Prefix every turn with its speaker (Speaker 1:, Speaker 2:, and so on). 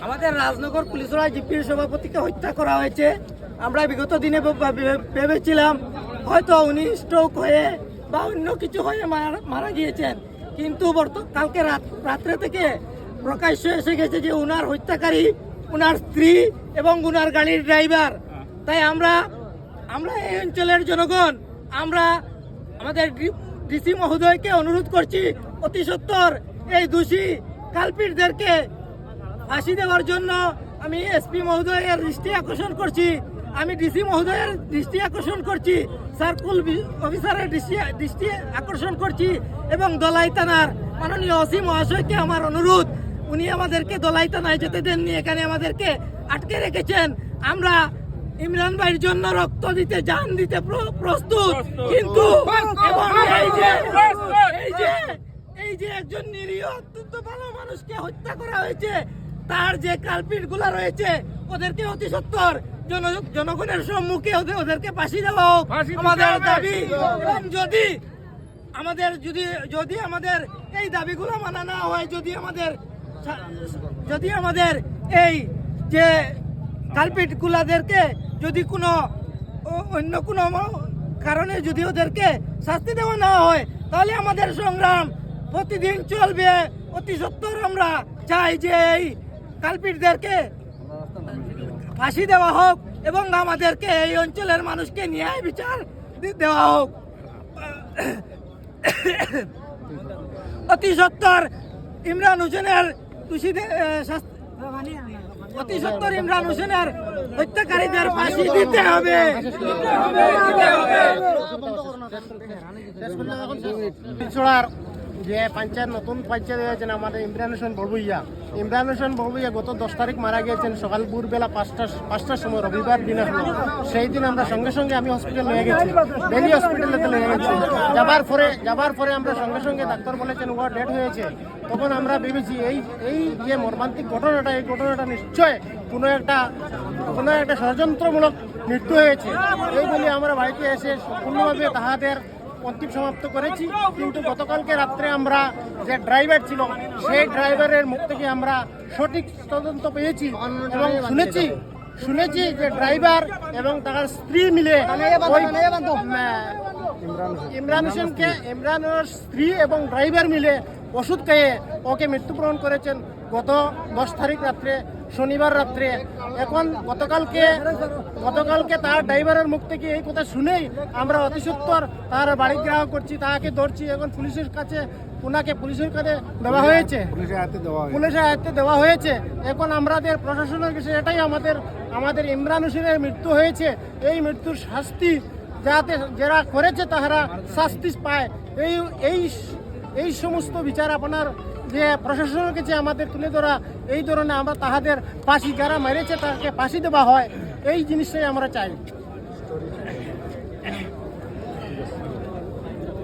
Speaker 1: আমাদের রাজনগর পুলিশরা জিপির সভাপতিকে হত্যা করা হয়েছে। আমরা বিগত দিনে ভেবেছিলাম, হয়তো উনি স্ট্রোক হয়ে বা অন্য কিছু হয়ে মারা- গিয়েছেন। কিন্তু বর্ত- কালকে রাত রাত্রে থেকে প্রকাশ্য এসে গেছে যে উনার হত্যাকারী উনার স্ত্রী এবং উনার গাড়ির ড্রাইভার তাই আমরা আমরা এই অঞ্চলের জনগণ, আমরা আমাদের ডিসি মহোদয়কে অনুরোধ করছি, অতি সত্বর এই দোষী কালপিটদেরকে ফাঁসি দেওয়ার জন্য আমি এসপি মহোদয়ের দৃষ্টি আকর্ষণ করছি। আমি ডিসি মহোদয়ের দৃষ্টি আকর্ষণ করছি। সার্কুল অফিসারের দৃষ্টি দৃষ্টি আকর্ষণ করছি এবং দলাই থানার মাননীয় অসীম মহাশয়কে আমার অনুরোধ। উনি আমাদেরকে দলাই থানায় যেতে দেননি এখানে আমাদেরকে আটকে রেখেছেন। আমরা ইমরান ভাইয়ের জন্য রক্ত দিতে জান দিতে প্র- প্রস্তুত। কিন্তু এই যে এই যে একজন নিরীহ অত্যন্ত ভালো মানুষকে হত্যা করা হয়েছে তার যে কালপিটগুলা রয়েছে ওদেরকে অতি সত্তর জন জনগণের সম্মুখে ওদের ওদেরকে ফাঁসি দেওয়া হোক। আমাদের দাবি যদি আমাদের যদি যদি আমাদের এই দাবিগুলো মানা না হয় যদি আমাদের যদি আমাদের এই যে কালপিট গুলাদেরকে যদি কোনো অন্য কোনো কারণে যদি ওদেরকে শাস্তি দেওয়া না হয় তাহলে আমাদের সংগ্রাম প্রতিদিন চলবে। অতি সত্তর আমরা চাই যে এই কালপিটদেরকে ফাঁসি দেওয়া হোক এবং আমাদেরকে এই অঞ্চলের মানুষকে ন্যায় বিচার দেওয়া হোক। অতি সত্তর ইমরান হোসেনের অতি সত্তর ইমরান হোসেনের হত্যাকারীদের ফাঁসি দিতে হবে।
Speaker 2: যে পঞ্চায়েত, নতুন পঞ্চায়েত হয়েছেন আমাদের ইমরান হোসেন বড়বইয়া। ইমরান হোসেন বড়বইয়া গত দশ তারিখ মারা গিয়েছেন। সকাল ভোরবেলা পাঁচটা, পাঁচটার সময়, রবিবার দিন আসলো সেই দিন আমরা সঙ্গে সঙ্গে আমি হসপিটাল নিয়ে গেছি। ডেলি হসপিটালে নিয়ে গেছি। যাবার পরে যাবার পরে আমরা সঙ্গে সঙ্গে ডাক্তার বলেছেন ও ডেট হয়েছে। তখন আমরা ভেবেছি, এই এই যে মর্মান্তিক ঘটনাটা, এই ঘটনাটা নিশ্চয় কোনো একটা কোনো একটা ষড়যন্ত্রমূলক মৃত্যু হয়েছে। এই বলে আমরা বাড়িতে এসে সম্পূর্ণভাবে তাহাদের অন্তিম সমাপ্ত করেছি। কিন্তু গতকালকে রাত্রে আমরা যে ড্রাইভার ছিল, সেই ড্রাইভারের মুখ থেকে আমরা সঠিক তদন্ত পেয়েছি এবং শুনেছি শুনেছি যে ড্রাইভার এবং তার স্ত্রী মিলে ইমরান হোসেনকে ইমরানের স্ত্রী এবং ড্রাইভার মিলে ওষুধ খেয়ে ওকে মৃত্যুবরণ করেছেন গত দশ তারিখ রাত্রে। শনিবার রাত্রে। এখন গতকালকে গতকালকে তার ড্রাইভারের মুখ থেকে এই কথা শুনেই আমরা অতি সত্তর তার বাড়ি গ্রাহক করছি তাকে ধরছি এখন পুলিশের কাছে ওনাকে পুলিশের কাছে দেওয়া হয়েছে। পুলিশের হাতে দেওয়া হয়েছে। এখন আমাদের প্রশাসনের কাছে এটাই আমাদের আমাদের ইমরান হোসেনের মৃত্যু হয়েছে। এই মৃত্যুর শাস্তি যাতে যারা করেছে তাহারা শাস্তি পায়। এই এই এই সমস্ত বিচার আপনার যে প্রশাসনকে যে আমাদের তুলে ধরা, এই ধরনের আমরা তাহাদের ফাঁসি যারা মেরেছে তাকে ফাঁসি দেওয়া হয়, এই জিনিসটাই আমরা চাই।